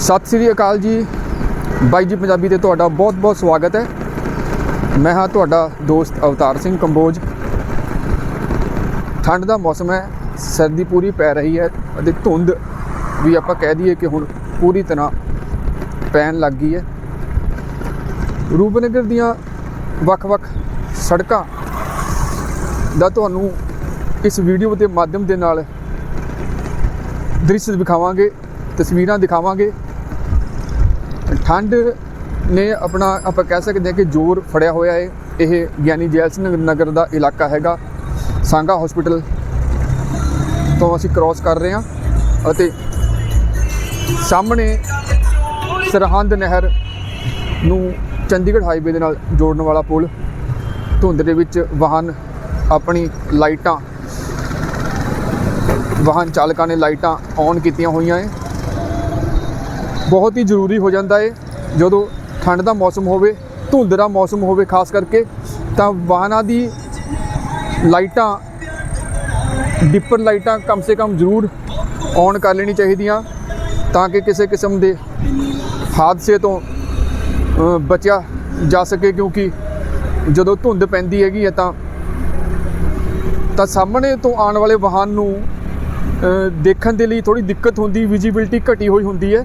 ਸਤਿ ਸ੍ਰੀ ਅਕਾਲ ਜੀ। ਬਾਈ ਜੀ ਪੰਜਾਬੀ ਤੇ ਤੁਹਾਡਾ ਬਹੁਤ-ਬਹੁਤ ਸਵਾਗਤ ਹੈ। ਮੈਂ ਹਾਂ ਤੁਹਾਡਾ ਦੋਸਤ ਅਵਤਾਰ ਸਿੰਘ ਕੰਬੋਜ। ਠੰਡ ਦਾ ਮੌਸਮ ਹੈ, ਸਰਦੀ ਪੂਰੀ ਪੈ ਰਹੀ ਹੈ ਅਤੇ ਧੁੰਦ ਵੀ ਆਪਾਂ ਕਹਿ ਦਈਏ ਕਿ ਹੁਣ ਪੂਰੀ ਤਰ੍ਹਾਂ ਪੈਣ ਲੱਗ ਗਈ ਹੈ। ਰੂਪਨਗਰ ਦੀਆਂ ਵੱਖ-ਵੱਖ ਸੜਕਾਂ ਦਾ ਤੁਹਾਨੂੰ ਇਸ ਵੀਡੀਓ ਦੇ ਮਾਧਿਅਮ ਦੇ ਨਾਲ ਦ੍ਰਿਸ਼ ਦਿਖਾਵਾਂਗੇ, ਤਸਵੀਰਾਂ ਦਿਖਾਵਾਂਗੇ। ਠੰਡ ਨੇ ਆਪਣਾ, ਆਪਾਂ ਕਹਿ ਸਕਦੇ ਹਾਂ ਕਿ ਜ਼ੋਰ ਫੜਿਆ ਹੋਇਆ ਹੈ ਇਹ ਗਿਆਨੀ ਜੈਲ ਸਿੰਘ ਨਗਰ ਦਾ ਇਲਾਕਾ ਹੈਗਾ, ਸਾਂਗਾ ਹਸਪੀਟਲ ਤੋਂ ਅਸੀਂ ਕ੍ਰਾਸ ਕਰ ਰਹੇ ਹਾਂ ਅਤੇ ਸਾਹਮਣੇ ਸਰਹੰਦ ਨਹਿਰ ਨੂੰ ਚੰਡੀਗੜ੍ਹ ਹਾਈਵੇ ਦੇ ਨਾਲ ਜੋੜਨ ਵਾਲਾ ਪੁਲ, ਧੁੰਦ ਦੇ ਵਿੱਚ ਵਾਹਨ ਆਪਣੀ ਲਾਈਟਾਂ, ਵਾਹਨ ਚਾਲਕਾਂ ਨੇ ਲਾਈਟਾਂ ਔਨ ਕੀਤੀਆਂ ਹੋਈਆਂ ਹੈ ਬਹੁਤ ਹੀ ਜ਼ਰੂਰੀ ਹੋ ਜਾਂਦਾ ਹੈ ਜਦੋਂ ਠੰਡ ਦਾ ਮੌਸਮ ਹੋਵੇ, ਧੁੰਦ ਦਾ ਮੌਸਮ ਹੋਵੇ ਖਾਸ ਕਰਕੇ, ਤਾਂ ਵਾਹਨਾਂ ਦੀ ਲਾਈਟਾਂ, ਡਿੱਪਰ ਲਾਈਟਾਂ ਕਮ ਸੇ ਕਮ ਜ਼ਰੂਰ ਔਨ ਕਰ ਲੈਣੀ ਚਾਹੀਦੀਆਂ ਤਾਂ ਕਿ ਕਿਸੇ ਕਿਸਮ ਦੇ ਹਾਦਸੇ ਤੋਂ ਬਚਿਆ ਜਾ ਸਕੇ। ਕਿਉਂਕਿ ਜਦੋਂ ਧੁੰਦ ਪੈਂਦੀ ਹੈਗੀ ਹੈ ਤਾਂ ਤਾਂ ਸਾਹਮਣੇ ਤੋਂ ਆਉਣ ਵਾਲੇ ਵਾਹਨ ਨੂੰ ਦੇਖਣ ਦੇ ਲਈ ਥੋੜੀ ਦਿੱਕਤ ਹੁੰਦੀ ਵਿਜੀਬਿਲਟੀ ਘਟੀ ਹੋਈ ਹੁੰਦੀ ਹੈ।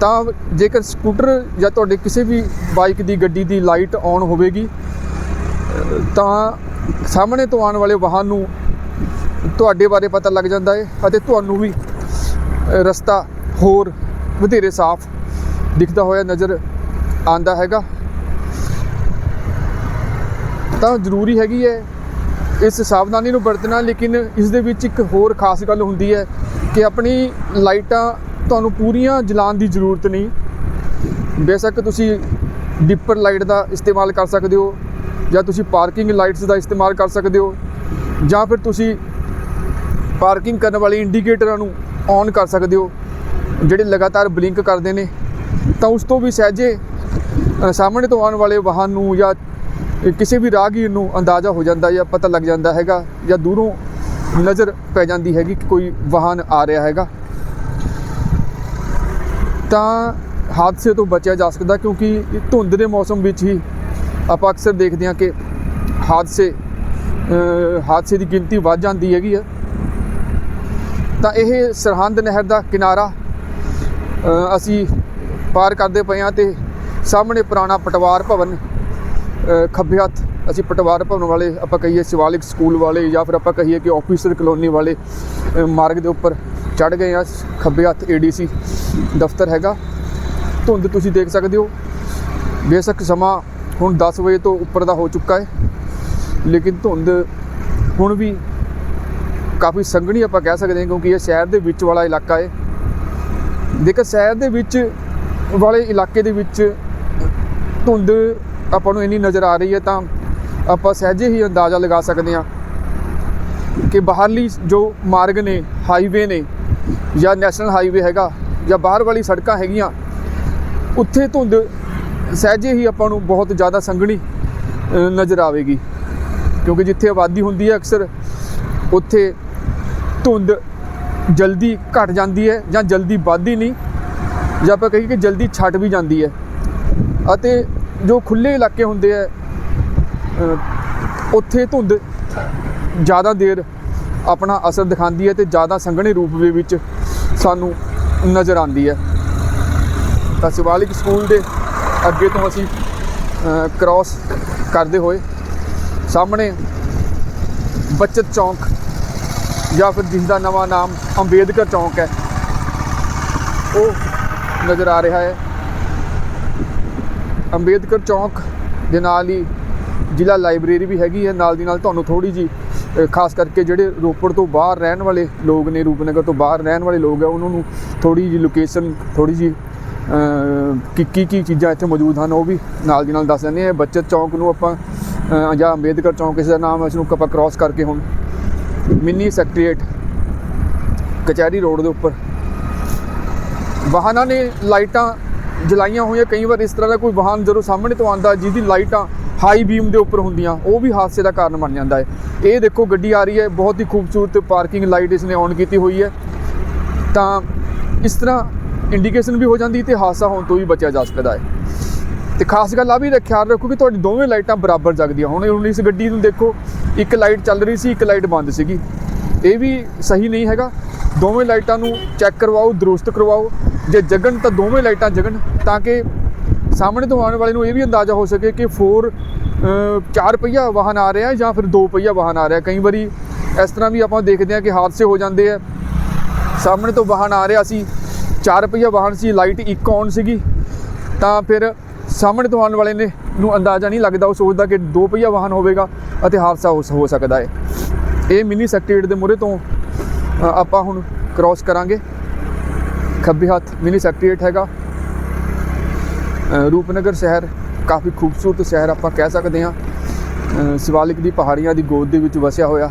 ਤਾਂ ਜੇਕਰ ਸਕੂਟਰ ਜਾਂ ਤੁਹਾਡੇ ਕਿਸੇ ਵੀ ਬਾਈਕ ਦੀ ਗੱਡੀ ਦੀ ਲਾਈਟ ਔਨ ਹੋਵੇਗੀ ਤਾਂ ਸਾਹਮਣੇ ਤੋਂ ਆਉਣ ਵਾਲੇ ਵਾਹਨ ਨੂੰ ਤੁਹਾਡੇ ਬਾਰੇ ਪਤਾ ਲੱਗ ਜਾਂਦਾ ਹੈ ਅਤੇ ਤੁਹਾਨੂੰ ਵੀ ਰਸਤਾ ਹੋਰ ਵਧੇਰੇ ਸਾਫ਼ ਦਿਖਦਾ ਹੋਇਆ ਨਜ਼ਰ ਆਂਦਾ ਹੈਗਾ। ਤਾਂ ਜ਼ਰੂਰੀ ਹੈਗੀ ਹੈ ਇਸ ਸਾਵਧਾਨੀ ਨੂੰ ਵਰਤਣਾ, ਲੇਕਿਨ ਇਸ ਦੇ ਵਿੱਚ ਇੱਕ ਹੋਰ ਖਾਸ ਗੱਲ ਹੁੰਦੀ ਹੈ ਕਿ ਆਪਣੀ ਲਾਈਟਾਂ ਤੁਹਾਨੂੰ ਪੂਰੀਆਂ ਜਲਾਉਣ ਦੀ ਜ਼ਰੂਰਤ ਨਹੀਂ। ਬੇਸ਼ੱਕ ਤੁਸੀਂ ਡਿੱਪਰ ਲਾਈਟ ਦਾ ਇਸਤੇਮਾਲ ਕਰ ਸਕਦੇ ਹੋ, ਜਾਂ ਤੁਸੀਂ ਪਾਰਕਿੰਗ ਲਾਈਟਸ ਦਾ ਇਸਤੇਮਾਲ ਕਰ ਸਕਦੇ ਹੋ, ਜਾਂ ਫਿਰ ਤੁਸੀਂ ਪਾਰਕਿੰਗ ਕਰਨ ਵਾਲੇ ਇੰਡੀਕੇਟਰਾਂ ਨੂੰ ਔਨ ਕਰ ਸਕਦੇ ਹੋ, ਜਿਹੜੇ ਲਗਾਤਾਰ ਬਲਿੰਕ ਕਰਦੇ ਨੇ। ਤਾਂ ਉਸ ਤੋਂ ਵੀ ਸਹਿਜੇ ਸਾਹਮਣੇ ਤੋਂ ਆਉਣ ਵਾਲੇ ਵਾਹਨ ਨੂੰ ਜਾਂ ਕਿਸੇ ਵੀ ਰਾਹਗੀਰ ਨੂੰ ਅੰਦਾਜ਼ਾ ਹੋ ਜਾਂਦਾ ਜਾਂ ਪਤਾ ਲੱਗ ਜਾਂਦਾ ਹੈਗਾ, ਜਾਂ ਦੂਰੋਂ ਨਜ਼ਰ ਪੈ ਜਾਂਦੀ ਹੈਗੀ ਕਿ ਕੋਈ ਵਾਹਨ ਆ ਰਿਹਾ ਹੈਗਾ। ਤਾਂ ਹਾਦਸੇ ਤੋਂ ਬਚਿਆ ਜਾ ਸਕਦਾ ਕਿਉਂਕਿ ਧੁੰਦ ਦੇ ਮੌਸਮ ਵਿੱਚ ਹੀ ਆਪਾਂ ਅਕਸਰ ਦੇਖਦੇ ਹਾਂ ਕਿ ਹਾਦਸੇ ਹਾਦਸੇ ਦੀ ਗਿਣਤੀ ਵੱਧ ਜਾਂਦੀ ਹੈਗੀ ਆ। ਤਾਂ ਇਹ ਸਰਹੰਦ ਨਹਿਰ ਦਾ ਕਿਨਾਰਾ ਅਸੀਂ ਪਾਰ ਕਰਦੇ ਪਏ ਹਾਂ ਤੇ ਸਾਹਮਣੇ ਪੁਰਾਣਾ ਪਟਵਾਰ ਭਵਨ ਖੱਬੇ ਹੱਥ ਅਸੀਂ ਪਟਵਾਰ ਭਵਨ ਵਾਲੇ ਆਪਾਂ ਕਹੀਏ ਸ਼ਿਵਾਲਿਕ ਸਕੂਲ ਵਾਲੇ ਜਾਂ ਫਿਰ ਆਪਾਂ ਕਹੀਏ ਕਿ ਆਫੀਸਰ ਕਲੋਨੀ ਵਾਲੇ ਮਾਰਗ ਦੇ ਉੱਪਰ ਚੜ ਗਏ ਆ ਖੱਬੇ ਹੱਥ ਏਡੀਸੀ ਦਫ਼ਤਰ ਹੈਗਾ। ਧੁੰਦ ਤੁਸੀਂ ਦੇਖ ਸਕਦੇ ਹੋ। ਬੇਸ਼ੱਕ ਸਮਾਂ ਹੁਣ 10 ਵਜੇ ਤੋਂ ਉੱਪਰ ਦਾ ਹੋ ਚੁੱਕਾ ਹੈ। ਲੇਕਿਨ ਧੁੰਦ ਹੁਣ ਵੀ ਕਾਫੀ ਸੰਘਣੀ ਆਪਾਂ ਕਹਿ ਸਕਦੇ ਹਾਂ ਕਿਉਂਕਿ ਇਹ ਸ਼ਹਿਰ ਦੇ ਵਿੱਚ ਵਾਲਾ ਇਲਾਕਾ ਹੈ। ਦੇਖੋ, ਸ਼ਹਿਰ ਦੇ ਵਿੱਚ ਵਾਲੇ ਇਲਾਕੇ ਦੇ ਵਿੱਚ ਧੁੰਦ ਆਪਾਂ ਨੂੰ ਇੰਨੀ ਨਜ਼ਰ ਆ ਰਹੀ ਹੈ ਤਾਂ ਆਪਾਂ ਸਹਿਜੇ ਹੀ ਅੰਦਾਜ਼ਾ ਲਗਾ ਸਕਦੇ ਹਾਂ ਕਿ ਬਾਹਰਲੀ ਜੋ ਮਾਰਗ ਨੇ ਹਾਈਵੇ ਨੇ ਜਾਂ ਨੈਸ਼ਨਲ ਹਾਈਵੇ ਹੈਗਾ ਜਾਂ ਬਾਹਰ ਵਾਲੀ ਸੜਕਾਂ ਹੈਗੀਆਂ, ਉੱਥੇ ਧੁੰਦ ਸਹਿਜੇ ਹੀ ਆਪਾਂ ਨੂੰ ਬਹੁਤ ਜ਼ਿਆਦਾ ਸੰਘਣੀ ਨਜ਼ਰ ਆਵੇਗੀ। ਕਿਉਂਕਿ ਜਿੱਥੇ ਆਬਾਦੀ ਹੁੰਦੀ ਹੈ ਅਕਸਰ, ਉੱਥੇ ਧੁੰਦ ਜਲਦੀ ਘਟ ਜਾਂਦੀ ਹੈ ਜਾਂ ਜਲਦੀ ਵੱਧਦੀ ਨਹੀਂ, ਜਾਂ ਆਪਾਂ ਕਹੀਏ ਕਿ ਜਲਦੀ ਛੱਟ ਵੀ ਜਾਂਦੀ ਹੈ। ਅਤੇ ਜੋ ਖੁੱਲੇ ਇਲਾਕੇ ਹੁੰਦੇ ਆ ਉੱਥੇ ਧੁੰਦ ਜ਼ਿਆਦਾ ਦੇਰ ਆਪਣਾ ਅਸਰ ਦਿਖਾਉਂਦੀ ਹੈ ਤੇ ਜ਼ਿਆਦਾ ਸੰਘਣੇ ਰੂਪ ਦੇ ਵਿੱਚ ਸਾਨੂੰ ਨਜ਼ਰ ਆਉਂਦੀ ਹੈ। ਤਾਂ ਸ਼ਿਵਾਲਿਕ ਸਕੂਲ ਦੇ ਅੱਗੇ ਤੋਂ ਅਸੀਂ ਕ੍ਰਾਸ ਕਰਦੇ ਹੋਏ ਸਾਹਮਣੇ ਬੱਚਤ ਚੌਂਕ ਜਾਂ ਫਿਰ ਜਿਸ ਦਾ ਨਵਾਂ ਨਾਮ ਅੰਬੇਦਕਰ ਚੌਂਕ ਹੈ, ਉਹ ਨਜ਼ਰ ਆ ਰਿਹਾ ਹੈ। ਅੰਬੇਦਕਰ ਚੌਂਕ ਦੇ ਨਾਲ ਹੀ ਜ਼ਿਲ੍ਹਾ ਲਾਇਬ੍ਰੇਰੀ ਵੀ ਹੈਗੀ ਹੈ। ਨਾਲ ਦੀ ਨਾਲ ਤੁਹਾਨੂੰ ਥੋੜੀ ਜੀ ਖਾਸ ਕਰਕੇ ਜਿਹੜੇ ਰੋਪੜ ਤੋਂ ਬਾਹਰ ਰਹਿਣ ਵਾਲੇ ਲੋਕ ਨੇ, ਰੂਪਨਗਰ ਤੋਂ ਬਾਹਰ ਰਹਿਣ ਵਾਲੇ ਲੋਕ ਆ, ਉਹਨਾਂ ਨੂੰ ਥੋੜੀ ਜੀ ਲੋਕੇਸ਼ਨ ਥੋੜੀ ਜੀ ਕੀ ਕੀ ਕੀ ਚੀਜ਼ਾਂ ਇੱਥੇ ਮੌਜੂਦ ਹਨ ਉਹ ਵੀ ਨਾਲ ਦੀ ਨਾਲ ਦੱਸ ਦਿੰਦੇ ਆ ਬੱਚਤ ਚੌਂਕ ਨੂੰ ਆਪਾਂ ਜਾਂ ਅੰਬੇਦਕਰ ਚੌਂਕ ਇਸ ਦਾ ਨਾਮ ਇਸ ਨੂੰ ਆਪਾਂ ਕ੍ਰਾਸ ਕਰਕੇ ਹੁਣ ਮਿੰਨੀ ਸੈਕਟਰੀਏਟ ਕਚਹਿਰੀ ਰੋਡ ਦੇ ਉੱਪਰ। ਵਾਹਨਾਂ ਨੇ ਲਾਈਟਾਂ ਜਲਾਈਆਂ ਹੋਈਆਂ ਕਈ ਵਾਰ ਇਸ ਤਰ੍ਹਾਂ ਦਾ ਕੋਈ ਵਾਹਨ ਜਦੋਂ ਸਾਹਮਣੇ ਤੋਂ ਆਉਂਦਾ, ਜਿਹਦੀ ਲਾਈਟਾਂ ਹਾਈ ਬੀਮ ਦੇ ਉੱਪਰ ਹੁੰਦੀਆਂ, ਉਹ ਵੀ ਹਾਦਸੇ ਦਾ ਕਾਰਨ ਬਣ ਜਾਂਦਾ ਹੈ। ਇਹ ਦੇਖੋ, ਗੱਡੀ ਆ ਰਹੀ ਹੈ, ਬਹੁਤ ਹੀ ਖੂਬਸੂਰਤ ਪਾਰਕਿੰਗ ਲਾਈਟ ਇਸਨੇ ਔਨ ਕੀਤੀ ਹੋਈ ਹੈ। ਤਾਂ ਇਸ ਤਰ੍ਹਾਂ ਇੰਡੀਕੇਸ਼ਨ ਵੀ ਹੋ ਜਾਂਦੀ ਤੇ ਹਾਦਸਾ ਹੋਣ ਤੋਂ ਵੀ ਬਚਿਆ ਜਾ ਸਕਦਾ ਹੈ। ਤੇ ਖਾਸ ਗੱਲ ਆ ਵੀ ਖਿਆਲ ਰੱਖੋ ਕਿ ਤੁਹਾਡੀ ਦੋਵੇਂ ਲਾਈਟਾਂ ਬਰਾਬਰ ਜਗਦੀਆਂ ਹੁਣ। ਹੁਣ ਇਸ ਗੱਡੀ ਨੂੰ ਦੇਖੋ, ਇੱਕ ਲਾਈਟ ਚੱਲ ਰਹੀ ਸੀ, ਇੱਕ ਲਾਈਟ ਬੰਦ ਸੀਗੀ। ਇਹ ਵੀ ਸਹੀ ਨਹੀਂ ਹੈਗਾ। ਦੋਵੇਂ ਲਾਈਟਾਂ ਨੂੰ ਚੈੱਕ ਕਰਵਾਓ, ਦਰੁਸਤ ਕਰਵਾਓ। ਜੇ ਜਗਣ ਤਾਂ ਦੋਵੇਂ ਲਾਈਟਾਂ ਜਗਣ, ਤਾਂ ਕਿ ਸਾਹਮਣੇ ਤੋਂ ਆਉਣ ਵਾਲੇ ਨੂੰ ਇਹ ਵੀ ਅੰਦਾਜ਼ਾ ਹੋ ਸਕੇ ਕਿ 4 ਚਾਰ ਪਹੀਆ ਵਾਹਨ ਆ ਰਿਹਾ ਜਾਂ ਫਿਰ ਦੋ ਪਹੀਆ ਵਾਹਨ ਆ ਰਿਹਾ। ਕਈ ਵਾਰੀ ਇਸ ਤਰ੍ਹਾਂ ਵੀ ਆਪਾਂ ਦੇਖਦੇ ਹਾਂ ਕਿ ਹਾਦਸੇ ਹੋ ਜਾਂਦੇ ਆ। ਸਾਹਮਣੇ ਤੋਂ ਵਾਹਨ ਆ ਰਿਹਾ ਸੀ, ਚਾਰ ਪਹੀਆ ਵਾਹਨ ਸੀ, ਲਾਈਟ ਇੱਕ ਔਨ ਸੀਗੀ। ਤਾਂ ਫਿਰ ਸਾਹਮਣੇ ਤੋਂ ਆਉਣ ਵਾਲੇ ਨੇ ਨੂੰ ਅੰਦਾਜ਼ਾ ਨਹੀਂ ਲੱਗਦਾ, ਉਹ ਸੋਚਦਾ ਕਿ ਦੋ ਪਹੀਆ ਵਾਹਨ ਹੋਵੇਗਾ ਅਤੇ ਹਾਦਸਾ ਹੋ ਸਕਦਾ ਹੈ। ਇਹ ਮਿੰਨੀ ਸੈਕਟਰੀਏਟ ਦੇ ਮੂਹਰੇ ਤੋਂ ਆਪਾਂ ਹੁਣ ਕ੍ਰਾਸ ਕਰਾਂਗੇ। ਖੱਬੇ ਹੱਥ ਮਿਨੀ ਸੈਕਟਰੀਏਟ ਹੈਗਾ। ਰੂਪਨਗਰ ਸ਼ਹਿਰ ਕਾਫੀ ਖੂਬਸੂਰਤ ਸ਼ਹਿਰ ਆਪਾਂ ਕਹਿ ਸਕਦੇ ਹਾਂ। ਸ਼ਿਵਾਲਿਕ ਦੀ ਪਹਾੜੀਆਂ ਦੀ ਗੋਦ ਦੇ ਵਿੱਚ ਵਸਿਆ ਹੋਇਆ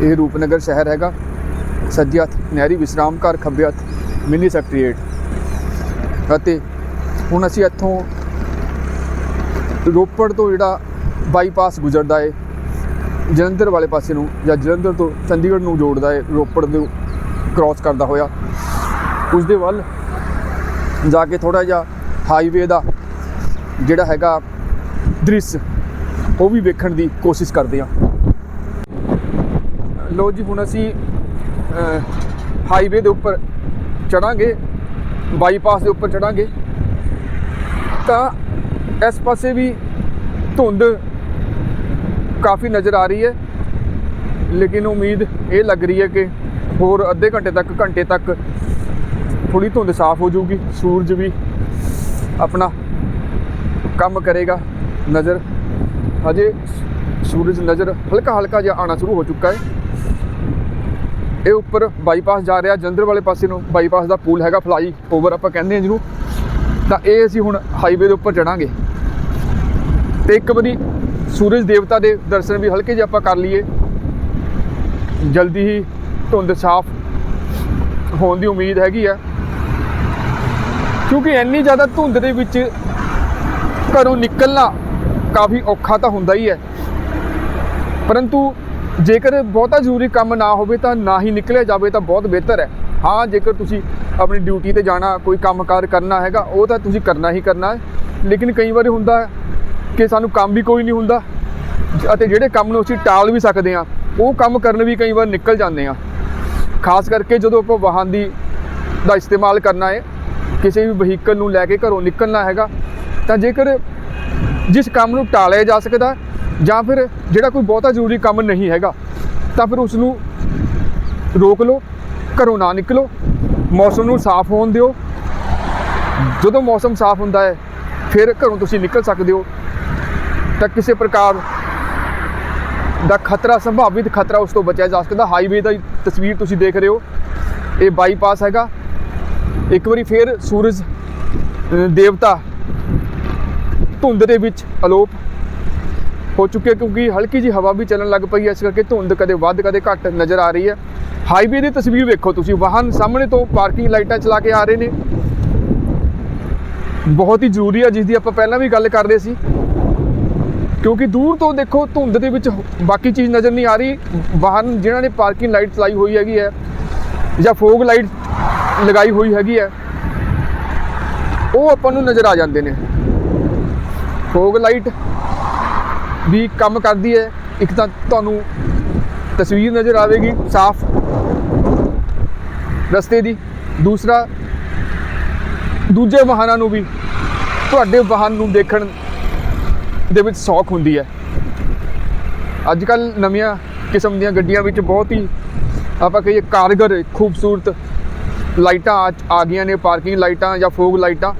ਇਹ ਰੂਪਨਗਰ ਸ਼ਹਿਰ ਹੈਗਾ। ਸੱਜੇ ਹੱਥ ਨਹਿਰੀ ਵਿਸ਼ਰਾਮ ਘਰ, ਖੱਬੇ ਹੱਥ ਮਿਨੀ ਸੈਕਟਰੀਏਟ ਅਤੇ ਹੁਣ ਅਸੀਂ ਇੱਥੋਂ ਰੋਪੜ ਤੋਂ ਜਿਹੜਾ ਬਾਈਪਾਸ ਗੁਜ਼ਰਦਾ ਏ, ਜਲੰਧਰ ਵਾਲੇ ਪਾਸੇ ਨੂੰ ਜਾਂ ਜਲੰਧਰ ਤੋਂ ਚੰਡੀਗੜ੍ਹ ਨੂੰ ਜੋੜਦਾ ਏ, ਰੋਪੜ ਨੂੰ ਕ੍ਰਾਸ ਕਰਦਾ ਹੋਇਆ। ਉਸ ਦੇ ਵੱਲ ਜਾ ਕੇ ਥੋੜਾ ਜਿਹਾ ਹਾਈਵੇ ਦਾ ਜਿਹੜਾ ਹੈਗਾ ਦ੍ਰਿਸ਼, ਉਹ ਵੀ ਵੇਖਣ ਦੀ ਕੋਸ਼ਿਸ਼ ਕਰਦੇ ਹਾਂ। ਲੋ ਜੀ, ਹੁਣ ਅਸੀਂ ਹਾਈਵੇ ਦੇ ਉੱਪਰ ਚੜਾਂਗੇ ਬਾਈਪਾਸ ਦੇ ਉੱਪਰ ਚੜਾਂਗੇ। ਤਾਂ ਇਸ ਪਾਸੇ ਵੀ ਧੁੰਦ ਕਾਫੀ ਨਜ਼ਰ ਆ ਰਹੀ ਹੈ, ਲੇਕਿਨ ਉਮੀਦ ਇਹ ਲੱਗ ਰਹੀ ਹੈ ਕਿ ਹੋਰ ਅੱਧੇ ਘੰਟੇ ਤੱਕ ਘੰਟੇ ਤੱਕ ਥੋੜੀ ਧੁੰਦ ਸਾਫ਼ ਹੋ ਜਾਊਗੀ, ਸੂਰਜ ਵੀ ਆਪਣਾ ਕੰਮ ਕਰੇਗਾ, ਨਜ਼ਰ ਹਜੇ ਸੂਰਜ ਨਜ਼ਰ ਹਲਕਾ ਹਲਕਾ ਜਿਹਾ ਆਣਾ ਸ਼ੁਰੂ ਹੋ ਚੁੱਕਾ ਹੈ। ਇਹ ਉੱਪਰ ਬਾਈਪਾਸ ਜਾ ਰਿਹਾ ਜੰਦਰ ਵਾਲੇ ਪਾਸੇ ਨੂੰ ਬਾਈਪਾਸ ਦਾ ਪੂਲ ਹੈਗਾ ਫਲਾਈ ਓਵਰ ਆਪਾਂ ਕਹਿੰਦੇ ਹਾਂ ਜਿਹਨੂੰ। ਤਾਂ ਇਹ ਅਸੀਂ ਹੁਣ ਹਾਈਵੇ ਦੇ ਉੱਪਰ ਚੜਾਂਗੇ। ਤੇ ਇੱਕ ਵਾਰੀ ਸੂਰਜ ਦੇਵਤਾ ਦੇ ਦਰਸ਼ਨ ਵੀ ਹਲਕੇ ਜਿਹੇ ਆਪਾਂ ਕਰ ਲਈਏ। ਜਲਦੀ ਹੀ ਧੁੰਦ ਸਾਫ਼ ਹੋਣ ਦੀ ਉਮੀਦ ਹੈਗੀ ਆ। ਕਿਉਂਕਿ ਇੰਨੀ ਜ਼ਿਆਦਾ ਧੁੰਦ ਦੇ ਵਿੱਚ ਘਰੋਂ ਨਿਕਲਣਾ ਕਾਫੀ ਔਖਾ ਤਾਂ ਹੁੰਦਾ ਹੀ ਹੈ। ਪਰੰਤੂ ਜੇਕਰ ਬਹੁਤਾ ਜ਼ਰੂਰੀ ਕੰਮ ਨਾ ਹੋਵੇ ਤਾਂ ਨਾ ਹੀ ਨਿਕਲਿਆ ਜਾਵੇ ਤਾਂ ਬਹੁਤ ਬਿਹਤਰ ਹੈ। ਹਾਂ, ਜੇਕਰ ਤੁਸੀਂ ਆਪਣੀ ਡਿਊਟੀ ਤੇ ਜਾਣਾ, ਕੋਈ ਕੰਮਕਾਰ ਕਰਨਾ ਹੈਗਾ, ਉਹ ਤਾਂ ਤੁਸੀਂ ਕਰਨਾ ਹੀ ਕਰਨਾ ਹੈ। ਲੇਕਿਨ ਕਈ ਵਾਰੀ ਹੁੰਦਾ ਕਿ ਸਾਨੂੰ ਕੰਮ ਵੀ ਕੋਈ ਨਹੀਂ ਹੁੰਦਾ ਅਤੇ ਜਿਹੜੇ ਕੰਮ ਨੂੰ ਅਸੀਂ ਟਾਲ ਵੀ ਸਕਦੇ ਹਾਂ, ਉਹ ਕੰਮ ਕਰਨ ਵੀ ਕਈ ਵਾਰ ਨਿਕਲ ਜਾਂਦੇ ਆ ਖਾਸ ਕਰਕੇ ਜਦੋਂ ਆਪਾਂ ਵਾਹਨ ਦੀ ਦਾ ਇਸਤੇਮਾਲ ਕਰਨਾ ਹੈ ਕਿਸੇ ਵੀ ਵਹੀਕਲ ਨੂੰ ਲੈ ਕੇ ਘਰੋਂ ਨਿਕਲਣਾ ਹੈਗਾ, ਤਾਂ ਜੇਕਰ ਜਿਸ ਕੰਮ ਨੂੰ ਟਾਲਿਆ ਜਾ ਸਕਦਾ ਜਾਂ ਫਿਰ ਜਿਹੜਾ ਕੋਈ ਬਹੁਤਾ ਜ਼ਰੂਰੀ ਕੰਮ ਨਹੀਂ ਹੈਗਾ, ਤਾਂ ਫਿਰ ਉਸ ਨੂੰ ਰੋਕ ਲਓ, ਘਰੋਂ ਨਾ ਨਿਕਲੋ, ਮੌਸਮ ਨੂੰ ਸਾਫ਼ ਹੋਣ ਦਿਓ। ਜਦੋਂ ਮੌਸਮ ਸਾਫ਼ ਹੁੰਦਾ ਹੈ, ਫਿਰ ਘਰੋਂ ਤੁਸੀਂ ਨਿਕਲ ਸਕਦੇ ਹੋ। ਤਾਂ ਕਿਸੇ ਪ੍ਰਕਾਰ ਦਾ ਖਤਰਾ, ਸੰਭਾਵਿਤ ਖਤਰਾ ਉਸ ਤੋਂ ਬਚਿਆ ਜਾ ਸਕਦਾ। ਹਾਈਵੇ ਦਾ ਤਸਵੀਰ ਤੁਸੀਂ ਦੇਖ ਰਹੇ ਹੋ। ਇਹ ਬਾਈਪਾਸ ਹੈਗਾ। ਇੱਕ ਵਾਰੀ ਫੇਰ ਸੂਰਜ ਦੇਵਤਾ ਧੁੰਦ ਦੇ ਵਿੱਚ ਅਲੋਪ ਹੋ ਚੁੱਕੇ ਕਿਉਂਕਿ ਹਲਕੀ ਜੀ ਹਵਾ ਵੀ ਚੱਲਣ ਲੱਗ ਪਈ ਹੈ ਇਸ ਕਰਕੇ ਧੁੰਦ ਕਦੇ ਵੱਧ, ਕਦੇ ਘੱਟ ਨਜ਼ਰ ਆ ਰਹੀ ਹੈ ਹਾਈਵੇ ਦੀ ਤਸਵੀਰ ਵੇਖੋ ਤੁਸੀਂ, ਵਾਹਨ ਸਾਹਮਣੇ ਤੋਂ ਪਾਰਕਿੰਗ ਲਾਈਟਾਂ ਚਲਾ ਕੇ ਆ ਰਹੇ ਨੇ। ਬਹੁਤ ਹੀ ਜ਼ਰੂਰੀ ਹੈ ਜਿਸ ਦੀ ਆਪਾਂ ਪਹਿਲਾਂ ਵੀ ਗੱਲ ਕਰ ਰਹੇ ਸੀ। ਕਿਉਂਕਿ ਦੂਰ ਤੋਂ ਦੇਖੋ, ਧੁੰਦ ਦੇ ਵਿੱਚ ਬਾਕੀ ਚੀਜ਼ ਨਜ਼ਰ ਨਹੀਂ ਆ ਰਹੀ। ਵਾਹਨ ਜਿਨ੍ਹਾਂ ਨੇ ਪਾਰਕਿੰਗ ਲਾਈਟ ਚਲਾਈ ਹੋਈ ਹੈਗੀ ਹੈ ਜਾਂ ਫੋਗ ਲਾਈਟ ਲਗਾਈ ਹੋਈ ਹੈਗੀ ਹੈ। ਉਹ ਆਪਾਂ ਨੂੰ ਨਜ਼ਰ ਆ ਜਾਂਦੇ ਨੇ। ਫੋਗ ਲਾਈਟ ਵੀ ਕੰਮ ਕਰਦੀ ਹੈ। ਇੱਕ ਤਾਂ ਤੁਹਾਨੂੰ ਤਸਵੀਰ ਨਜ਼ਰ ਆਵੇਗੀ ਸਾਫ਼ ਰਸਤੇ ਦੀ। ਦੂਸਰਾ, ਦੂਜੇ ਵਾਹਨਾਂ ਨੂੰ ਵੀ ਤੁਹਾਡੇ ਵਾਹਨ ਨੂੰ ਦੇਖਣ ਦੇ ਵਿੱਚ ਸੌਖ ਹੁੰਦੀ ਹੈ। ਅੱਜ ਕੱਲ ਨਵੀਆਂ ਕਿਸਮ ਦੀਆਂ ਗੱਡੀਆਂ ਵਿੱਚ ਬਹੁਤ ਹੀ ਆਪਾਂ ਕਹੀਏ ਕਾਰਗਰ, ਖੂਬਸੂਰਤ ਲਾਈਟਾਂ ਆ- ਗਈਆਂ ਨੇ, ਪਾਰਕਿੰਗ ਲਾਈਟਾਂ ਜਾਂ ਫੋਗ ਲਾਈਟਾਂ।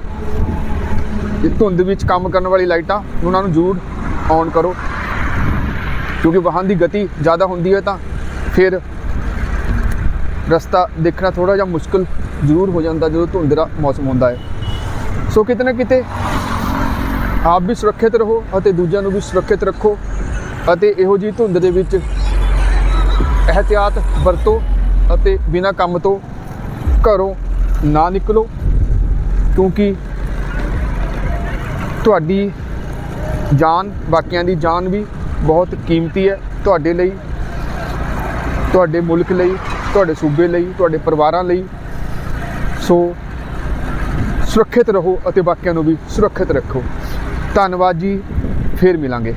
ਇਹ ਧੁੰਦ ਵਿੱਚ ਕੰਮ ਕਰਨ ਵਾਲੀ ਲਾਈਟਾਂ, ਉਹਨਾਂ ਨੂੰ ਜ਼ਰੂਰ ਔਨ ਕਰੋ। ਕਿਉਂਕਿ ਵਾਹਨ ਦੀ ਗਤੀ ਜ਼ਿਆਦਾ ਹੁੰਦੀ ਹੈ ਤਾਂ ਫਿਰ ਰਸਤਾ ਦੇਖਣਾ ਥੋੜਾ ਜਿਹਾ ਮੁਸ਼ਕਲ ਜ਼ਰੂਰ ਹੋ ਜਾਂਦਾ ਜਦੋਂ ਧੁੰਦ ਦਾ ਮੌਸਮ ਹੁੰਦਾ ਹੈ। ਸੋ ਕਿਤੇ ਨਾ ਕਿਤੇ ਆਪ ਵੀ ਸੁਰੱਖਿਅਤ ਰਹੋ ਅਤੇ ਦੂਜਿਆਂ ਨੂੰ ਵੀ ਸੁਰੱਖਿਅਤ ਰੱਖੋ ਅਤੇ ਇਹੋ ਜਿਹੀ ਧੁੰਦ ਦੇ ਵਿੱਚ ਇਹਤਿਆਤ ਵਰਤੋ ਅਤੇ ਬਿਨਾਂ ਕੰਮ ਤੋਂ ਘਰੋਂ ਨਾ ਨਿਕਲੋ, ਕਿਉਂਕਿ ਤੁਹਾਡੀ ਜਾਨ, ਬਾਕੀਆਂ ਦੀ ਜਾਨ ਵੀ ਬਹੁਤ ਕੀਮਤੀ ਹੈ ਤੁਹਾਡੇ ਲਈ, ਤੁਹਾਡੇ ਮੁਲਕ ਲਈ, ਤੁਹਾਡੇ ਸੂਬੇ ਲਈ, ਤੁਹਾਡੇ ਪਰਿਵਾਰਾਂ ਲਈ। ਸੋ ਸੁਰੱਖਿਅਤ ਰਹੋ ਅਤੇ ਬਾਕੀਆਂ ਨੂੰ ਵੀ ਸੁਰੱਖਿਅਤ ਰੱਖੋ। ਧੰਨਵਾਦ ਜੀ, ਫੇਰ ਮਿਲਾਂਗੇ।